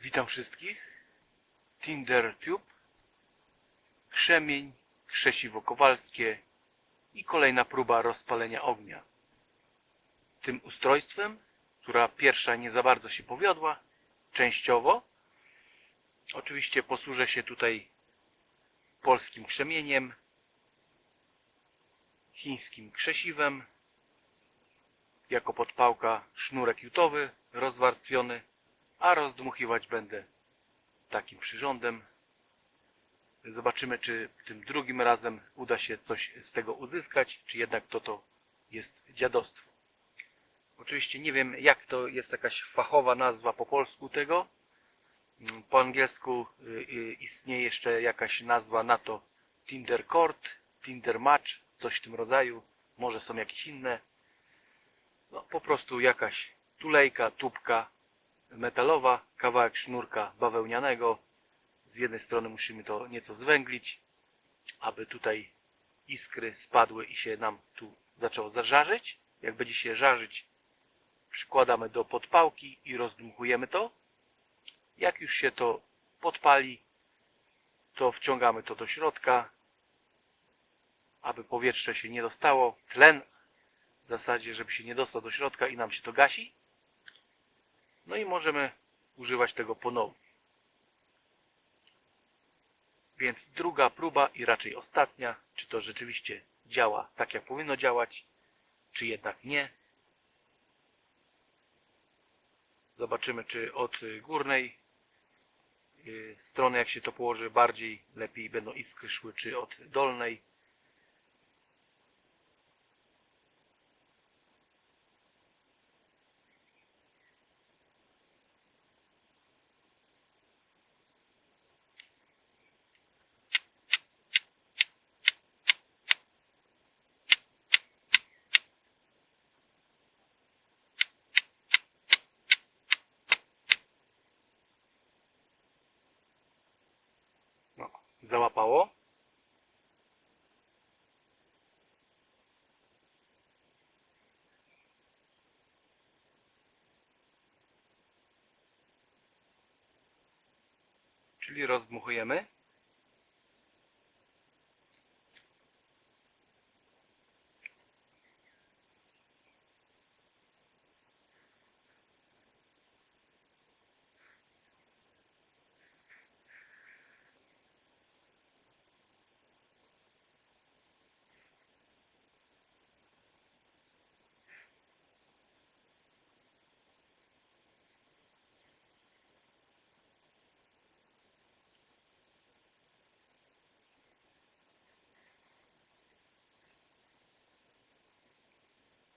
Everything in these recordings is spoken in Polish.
Witam wszystkich. TinderTube, krzemień, krzesiwo kowalskie i kolejna próba rozpalenia ognia. Tym ustrojstwem, która pierwsza nie za bardzo się powiodła, częściowo. Oczywiście posłużę się tutaj polskim krzemieniem, chińskim krzesiwem, jako podpałka sznurek jutowy rozwarstwiony, a rozdmuchiwać będę takim przyrządem. Zobaczymy, czy tym drugim razem uda się coś z tego uzyskać, czy jednak to to jest dziadostwo. Oczywiście nie wiem, jak to jest jakaś fachowa nazwa po polsku tego. Mm, Po angielsku y, y, istnieje jeszcze jakaś nazwa na to Tinder Court, Tinder Match, coś w tym rodzaju. Może są jakieś inne. No, po prostu jakaś tulejka, tubka metalowa, kawałek sznurka bawełnianego. Z jednej strony musimy to nieco zwęglić, aby tutaj iskry spadły i się nam tu zaczęło zażarzyć. Jak będzie się żarzyć, przykładamy do podpałki i rozdmuchujemy to. Jak już się to podpali, to wciągamy to do środka, aby powietrze się nie dostało. Tlen w zasadzie, żeby się nie dostał do środka i nam się to gasi. No i możemy używać tego ponownie. Więc druga próba i raczej ostatnia, czy to rzeczywiście działa tak jak powinno działać, czy jednak nie. Zobaczymy, czy od górnej y, strony, jak się to położy, bardziej lepiej będą iskry szły, czy od dolnej. No, załapało. Czyli rozdmuchujemy.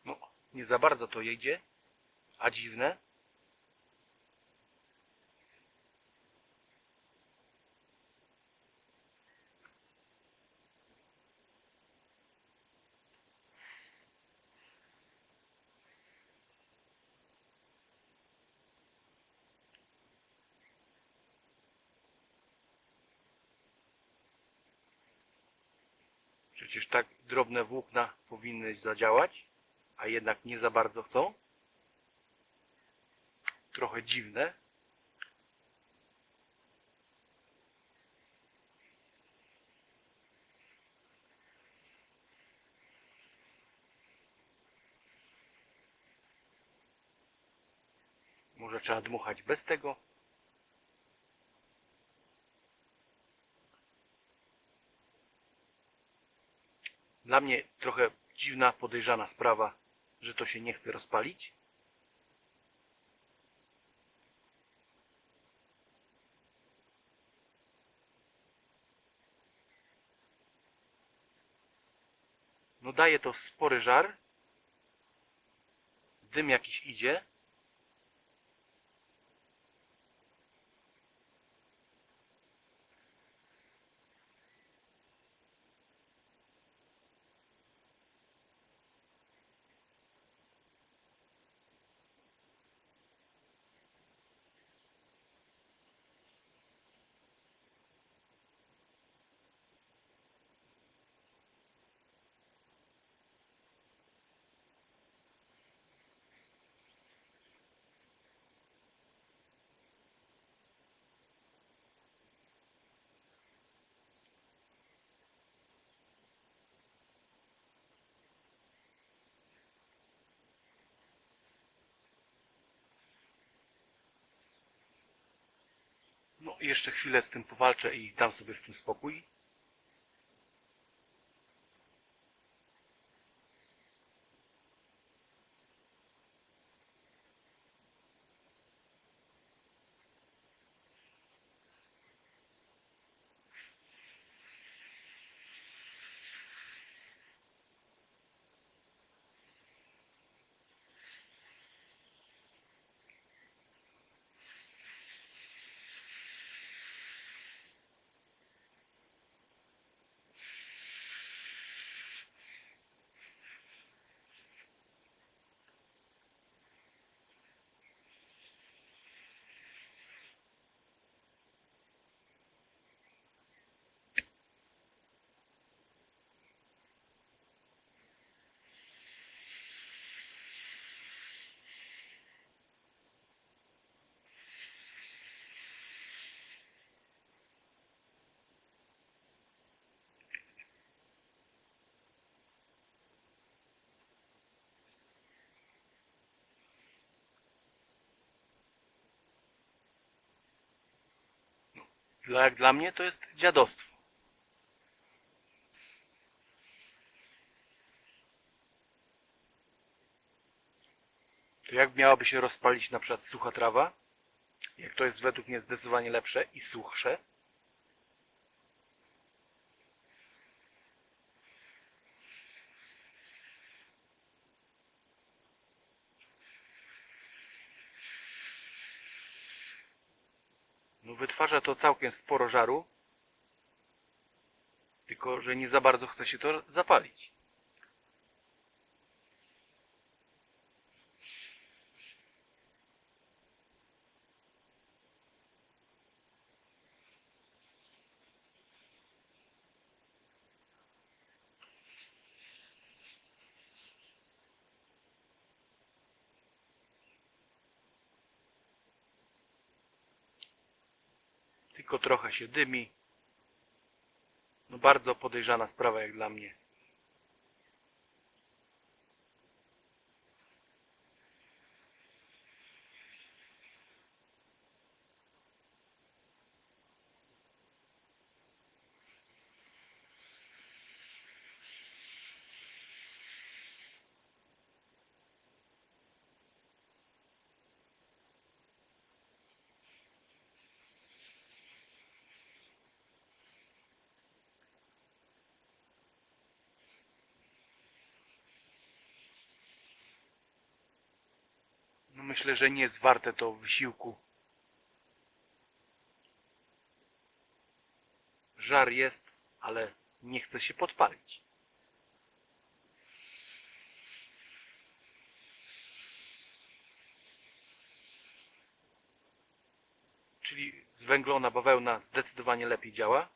No, nie za bardzo to jedzie, a dziwne. Przecież tak drobne włókna powinny zadziałać, a jednak nie za bardzo chcą. Trochę dziwne. Może trzeba dmuchać bez tego. Dla mnie trochę dziwna, podejrzana sprawa, że to się nie chce rozpalić. No daje to spory żar. Dym jakiś idzie. Jeszcze chwilę z tym powalczę i dam sobie z tym spokój. Dla, jak dla mnie to jest dziadostwo. To jak miałaby się rozpalić na przykład sucha trawa? Jak to jest według mnie zdecydowanie lepsze i suchsze? No wytwarza to całkiem sporo żaru, tylko że nie za bardzo chce się to zapalić. Tylko trochę się dymi. No bardzo podejrzana sprawa jak dla mnie. Myślę, że nie jest warte to wysiłku. Żar jest, ale nie chce się podpalić. Czyli zwęglona bawełna zdecydowanie lepiej działa.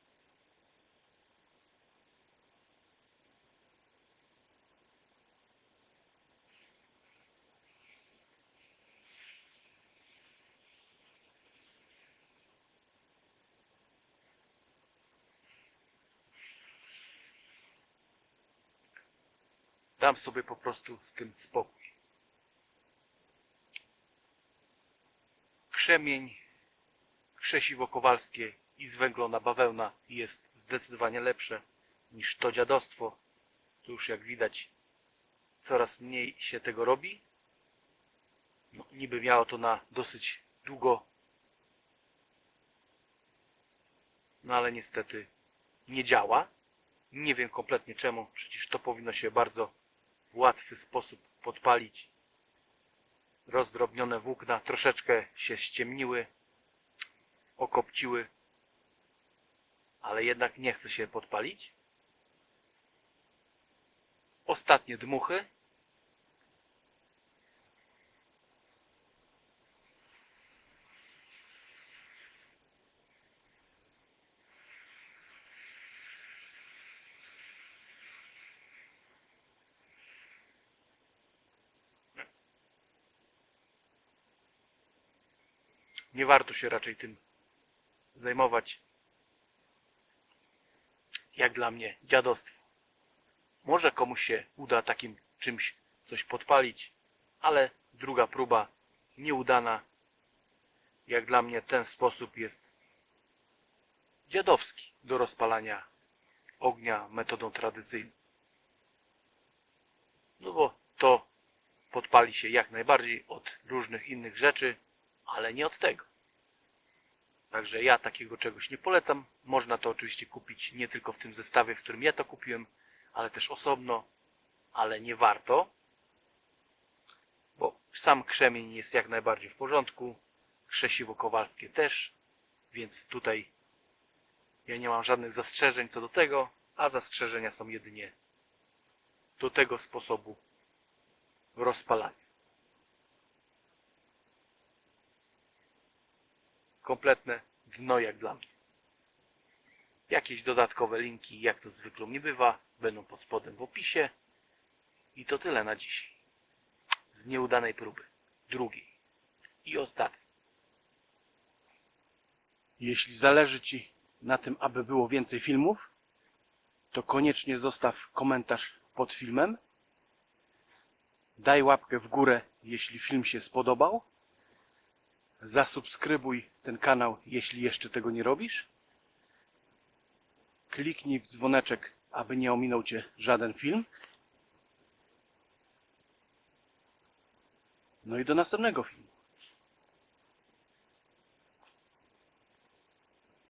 Dam sobie po prostu z tym spokój. Krzemień, krzesiwo kowalskie i zwęglona bawełna jest zdecydowanie lepsze niż to dziadostwo. Tu już jak widać coraz mniej się tego robi. No, niby miało to na dosyć długo, no ale niestety nie działa. Nie wiem kompletnie czemu, przecież to powinno się bardzo łatwy sposób podpalić. Rozdrobnione włókna troszeczkę się ściemniły, okopciły, ale jednak nie chce się podpalić. Ostatnie dmuchy. Nie warto się raczej tym zajmować. Jak dla mnie, dziadostwo. Może komuś się uda takim czymś coś podpalić, ale druga próba nieudana. Jak dla mnie ten sposób jest dziadowski do rozpalania ognia metodą tradycyjną. No bo to podpali się jak najbardziej od różnych innych rzeczy, ale nie od tego. Także ja takiego czegoś nie polecam. Można to oczywiście kupić nie tylko w tym zestawie, w którym ja to kupiłem, ale też osobno, ale nie warto, bo sam krzemień jest jak najbardziej w porządku, krzesiwo kowalskie też, więc tutaj ja nie mam żadnych zastrzeżeń co do tego, a zastrzeżenia są jedynie do tego sposobu rozpalania. Kompletne dno jak dla mnie. Jakieś dodatkowe linki, jak to zwykle u mnie bywa, będą pod spodem w opisie. I to tyle na dzisiaj. Z nieudanej próby. Drugiej. I ostatniej. Jeśli zależy Ci na tym, aby było więcej filmów, to koniecznie zostaw komentarz pod filmem. Daj łapkę w górę, jeśli film się spodobał. Zasubskrybuj ten kanał, jeśli jeszcze tego nie robisz. Kliknij w dzwoneczek, aby nie ominął Cię żaden film. No i do następnego filmu.